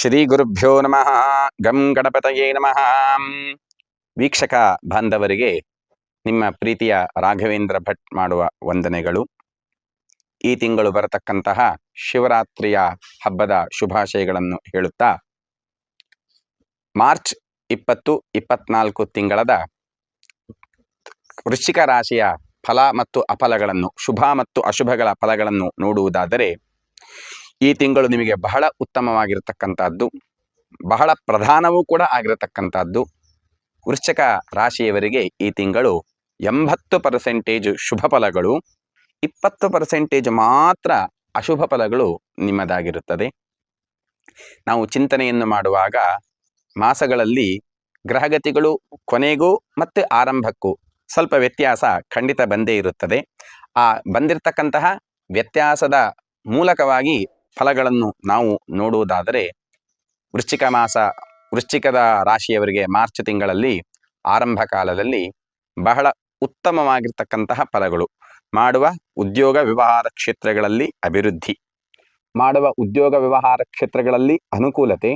ಶ್ರೀ ಗುರುಭ್ಯೋ ನಮಃ. ಗಂ ಗಣಪತಯೇ ನಮಃ. ವೀಕ್ಷಕ ಬಾಂಧವರಿಗೆ ನಿಮ್ಮ ಪ್ರೀತಿಯ ರಾಘವೇಂದ್ರ ಭಟ್ ಮಾಡುವ ವಂದನೆಗಳು. ಈ ತಿಂಗಳು ಬರತಕ್ಕಂತಹ ಶಿವರಾತ್ರಿಯ ಹಬ್ಬದ ಶುಭಾಶಯಗಳನ್ನು ಹೇಳುತ್ತಾ, ಮಾರ್ಚ್ ಇಪ್ಪತ್ತು, ಇಪ್ಪತ್ನಾಲ್ಕು ತಿಂಗಳದ ವೃಶ್ಚಿಕ ರಾಶಿಯ ಫಲ ಮತ್ತು ಅಫಲಗಳನ್ನು, ಶುಭ ಮತ್ತು ಅಶುಭಗಳ ಫಲಗಳನ್ನು ನೋಡುವುದಾದರೆ ಈ ತಿಂಗಳು ನಿಮಗೆ ಬಹಳ ಉತ್ತಮವಾಗಿರತಕ್ಕಂಥದ್ದು. ಬಹಳ ಪ್ರಧಾನವೂ ಕೂಡ ಆಗಿರತಕ್ಕಂಥದ್ದು. ವೃಶ್ಚಿಕ ರಾಶಿಯವರಿಗೆ ಈ ತಿಂಗಳು ಎಂಬತ್ತು ಪರ್ಸೆಂಟೇಜು ಶುಭ ಫಲಗಳು, ಇಪ್ಪತ್ತು ಪರ್ಸೆಂಟೇಜ್ ಮಾತ್ರ ಅಶುಭ ಫಲಗಳು ನಿಮ್ಮದಾಗಿರುತ್ತದೆ. ನಾವು ಚಿಂತನೆಯನ್ನು ಮಾಡುವಾಗ ಮಾಸಗಳಲ್ಲಿ ಗ್ರಹಗತಿಗಳು ಕೊನೆಗೂ ಮತ್ತು ಆರಂಭಕ್ಕೂ ಸ್ವಲ್ಪ ವ್ಯತ್ಯಾಸ ಖಂಡಿತ ಬಂದೇ ಇರುತ್ತದೆ. ಆ ಬಂದಿರತಕ್ಕಂತಹ ವ್ಯತ್ಯಾಸದ ಮೂಲಕವಾಗಿ ಫಲಗಳನ್ನು ನಾವು ನೋಡುವುದಾದರೆ ವೃಶ್ಚಿಕ ಮಾಸ, ವೃಶ್ಚಿಕದ ರಾಶಿಯವರಿಗೆ ಮಾರ್ಚ್ ತಿಂಗಳಲ್ಲಿ ಆರಂಭ ಕಾಲದಲ್ಲಿ ಬಹಳ ಉತ್ತಮವಾಗಿರ್ತಕ್ಕಂತಹ ಫಲಗಳು. ಮಾಡುವ ಉದ್ಯೋಗ ವ್ಯವಹಾರ ಕ್ಷೇತ್ರಗಳಲ್ಲಿ ಅಭಿವೃದ್ಧಿ. ಮಾಡುವ ಉದ್ಯೋಗ ವ್ಯವಹಾರ ಕ್ಷೇತ್ರಗಳಲ್ಲಿ ಅನುಕೂಲತೆ,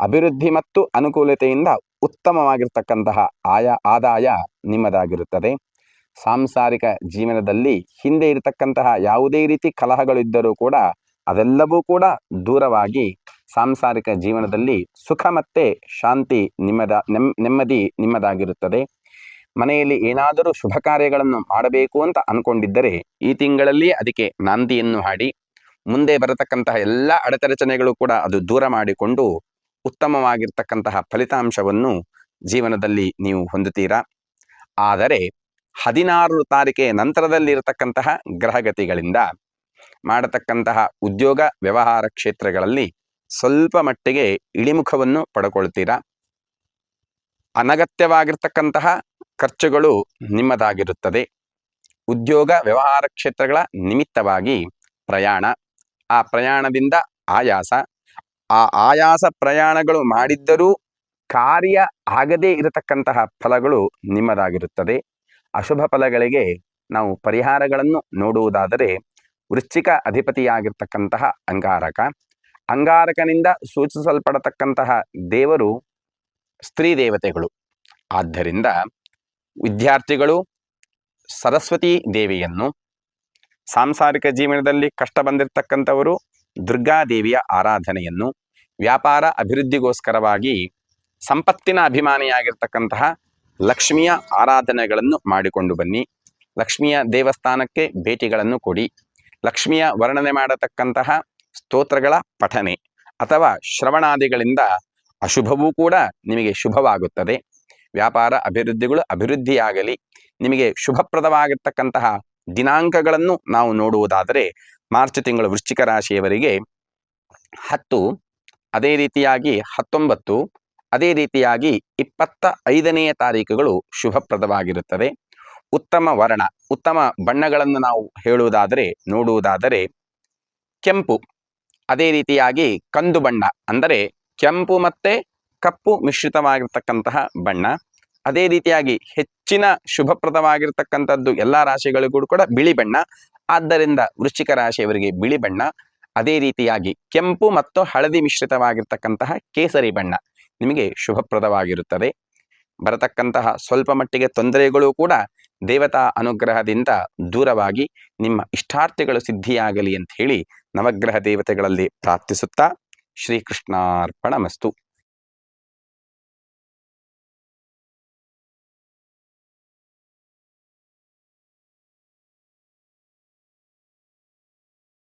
ಅಭಿವೃದ್ಧಿ ಮತ್ತು ಅನುಕೂಲತೆಯಿಂದ ಉತ್ತಮವಾಗಿರ್ತಕ್ಕಂತಹ ಆಯ, ಆದಾಯ ನಿಮ್ಮದಾಗಿರುತ್ತದೆ. ಸಾಂಸಾರಿಕ ಜೀವನದಲ್ಲಿ ಹಿಂದೆ ಇರತಕ್ಕಂತಹ ಯಾವುದೇ ರೀತಿ ಕಲಹಗಳಿದ್ದರೂ ಕೂಡ ಅದೆಲ್ಲವೂ ಕೂಡ ದೂರವಾಗಿ ಸಾಂಸಾರಿಕ ಜೀವನದಲ್ಲಿ ಸುಖ ಮತ್ತೆ ಶಾಂತಿ ನಿಮ್ಮದ ನೆಮ್, ನೆಮ್ಮದಿ ನಿಮ್ಮದಾಗಿರುತ್ತದೆ. ಮನೆಯಲ್ಲಿ ಏನಾದರೂ ಶುಭ ಕಾರ್ಯಗಳನ್ನು ಮಾಡಬೇಕು ಅಂತ ಅಂದ್ಕೊಂಡಿದ್ದರೆ ಈ ತಿಂಗಳಲ್ಲಿ ಅದಕ್ಕೆ ನಾಂದಿಯನ್ನು ಹಾಡಿ, ಮುಂದೆ ಬರತಕ್ಕಂತಹ ಎಲ್ಲ ಅಡೆತರಚನೆಗಳು ಕೂಡ ಅದು ದೂರ ಮಾಡಿಕೊಂಡು ಉತ್ತಮವಾಗಿರ್ತಕ್ಕಂತಹ ಫಲಿತಾಂಶವನ್ನು ಜೀವನದಲ್ಲಿ ನೀವು ಹೊಂದುತ್ತೀರಾ? ಆದರೆ ಹದಿನಾರು ತಾರೀಕೆ ನಂತರದಲ್ಲಿರತಕ್ಕಂತಹ ಗ್ರಹಗತಿಗಳಿಂದ ಮಾಡತಕ್ಕಂತಹ ಉದ್ಯೋಗ ವ್ಯವಹಾರ ಕ್ಷೇತ್ರಗಳಲ್ಲಿ ಸ್ವಲ್ಪ ಮಟ್ಟಿಗೆ ಇಳಿಮುಖವನ್ನು ಪಡ್ಕೊಳ್ತೀರಾ? ಅನಗತ್ಯವಾಗಿರ್ತಕ್ಕಂತಹ ಖರ್ಚುಗಳು ನಿಮ್ಮದಾಗಿರುತ್ತದೆ. ಉದ್ಯೋಗ ವ್ಯವಹಾರ ಕ್ಷೇತ್ರಗಳ ನಿಮಿತ್ತವಾಗಿ ಪ್ರಯಾಣ. ಆ ಪ್ರಯಾಣದಿಂದ ಆಯಾಸ. ಆ ಆಯಾಸ ಪ್ರಯಾಣಗಳು ಮಾಡಿದ್ದರೂ ಕಾರ್ಯ ಆಗದೇ ಇರತಕ್ಕಂತಹ ಫಲಗಳು ನಿಮ್ಮದಾಗಿರುತ್ತದೆ. ಅಶುಭ ಫಲಗಳಿಗೆ ನಾವು ಪರಿಹಾರಗಳನ್ನು ನೋಡುವುದಾದರೆ ವೃಶ್ಚಿಕ ಅಧಿಪತಿಯಾಗಿರ್ತಕ್ಕಂತಹ ಅಂಗಾರಕ. ಅಂಗಾರಕನಿಂದ ಸೂಚಿಸಲ್ಪಡತಕ್ಕಂತಹ ದೇವರು ಸ್ತ್ರೀ ದೇವತೆಗಳು. ಆದ್ದರಿಂದ ವಿದ್ಯಾರ್ಥಿಗಳು ಸರಸ್ವತಿ ದೇವಿಯನ್ನು ಸಾಂಸಾರಿಕ ಜೀವನದಲ್ಲಿ ಕಷ್ಟ ಬಂದಿರತಕ್ಕಂಥವರು ದುರ್ಗಾದೇವಿಯ ಆರಾಧನೆಯನ್ನು ವ್ಯಾಪಾರ ಅಭಿವೃದ್ಧಿಗೋಸ್ಕರವಾಗಿ ಸಂಪತ್ತಿನ ಅಭಿಮಾನಿಯಾಗಿರ್ತಕ್ಕಂತಹ ಲಕ್ಷ್ಮಿಯ ಆರಾಧನೆಗಳನ್ನು ಮಾಡಿಕೊಂಡು ಬನ್ನಿ. ಲಕ್ಷ್ಮಿಯ ದೇವಸ್ಥಾನಕ್ಕೆ ಭೇಟಿಗಳನ್ನು ಕೊಡಿ. ಲಕ್ಷ್ಮಿಯ ವರ್ಣನೆ ಮಾಡತಕ್ಕಂತಹ ಸ್ತೋತ್ರಗಳ ಪಠನೆ ಅಥವಾ ಶ್ರವಣಾದಿಗಳಿಂದ ಅಶುಭವೂ ಕೂಡ ನಿಮಗೆ ಶುಭವಾಗುತ್ತದೆ. ವ್ಯಾಪಾರ ಅಭಿವೃದ್ಧಿಗಳು ಅಭಿವೃದ್ಧಿಯಾಗಲಿ. ನಿಮಗೆ ಶುಭಪ್ರದವಾಗಿರ್ತಕ್ಕಂತಹ ದಿನಾಂಕಗಳನ್ನು ನಾವು ನೋಡುವುದಾದರೆ ಮಾರ್ಚ್ ತಿಂಗಳು ವೃಶ್ಚಿಕ ರಾಶಿಯವರಿಗೆ ಹತ್ತು, ಅದೇ ರೀತಿಯಾಗಿ ಹತ್ತೊಂಬತ್ತು, ಅದೇ ರೀತಿಯಾಗಿ ಇಪ್ಪತ್ತ ಐದನೆಯ ತಾರೀಕುಗಳು ಶುಭಪ್ರದವಾಗಿರುತ್ತದೆ. ಉತ್ತಮ ವರ್ಣ, ಉತ್ತಮ ಬಣ್ಣಗಳನ್ನು ನಾವು ಹೇಳುವುದಾದರೆ, ನೋಡುವುದಾದರೆ ಕೆಂಪು. ಅದೇ ರೀತಿಯಾಗಿ ಕಂದು ಬಣ್ಣ, ಅಂದರೆ ಕೆಂಪು ಮತ್ತೆ ಕಪ್ಪು ಮಿಶ್ರಿತವಾಗಿರ್ತಕ್ಕಂತಹ ಬಣ್ಣ. ಅದೇ ರೀತಿಯಾಗಿ ಹೆಚ್ಚಿನ ಶುಭಪ್ರದವಾಗಿರ್ತಕ್ಕಂಥದ್ದು ಎಲ್ಲ ರಾಶಿಗಳಿಗೂ ಕೂಡ ಬಿಳಿ ಬಣ್ಣ. ಆದ್ದರಿಂದ ವೃಶ್ಚಿಕ ರಾಶಿಯವರಿಗೆ ಬಿಳಿ ಬಣ್ಣ. ಅದೇ ರೀತಿಯಾಗಿ ಕೆಂಪು ಮತ್ತು ಹಳದಿ ಮಿಶ್ರಿತವಾಗಿರ್ತಕ್ಕಂತಹ ಕೇಸರಿ ಬಣ್ಣ ನಿಮಗೆ ಶುಭಪ್ರದವಾಗಿರುತ್ತದೆ. ಬರತಕ್ಕಂತಹ ಸ್ವಲ್ಪ ಮಟ್ಟಿಗೆ ತೊಂದರೆಗಳು ಕೂಡ ದೇವತಾ ಅನುಗ್ರಹದಿಂದ ದೂರವಾಗಿ ನಿಮ್ಮ ಇಷ್ಟಾರ್ಥಗಳು ಸಿದ್ಧಿಯಾಗಲಿ ಅಂತ ಹೇಳಿ ನವಗ್ರಹ ದೇವತೆಗಳಲ್ಲಿ ಪ್ರಾರ್ಥಿಸುತ್ತಾ ಶ್ರೀಕೃಷ್ಣಾರ್ಪಣ ಮಸ್ತು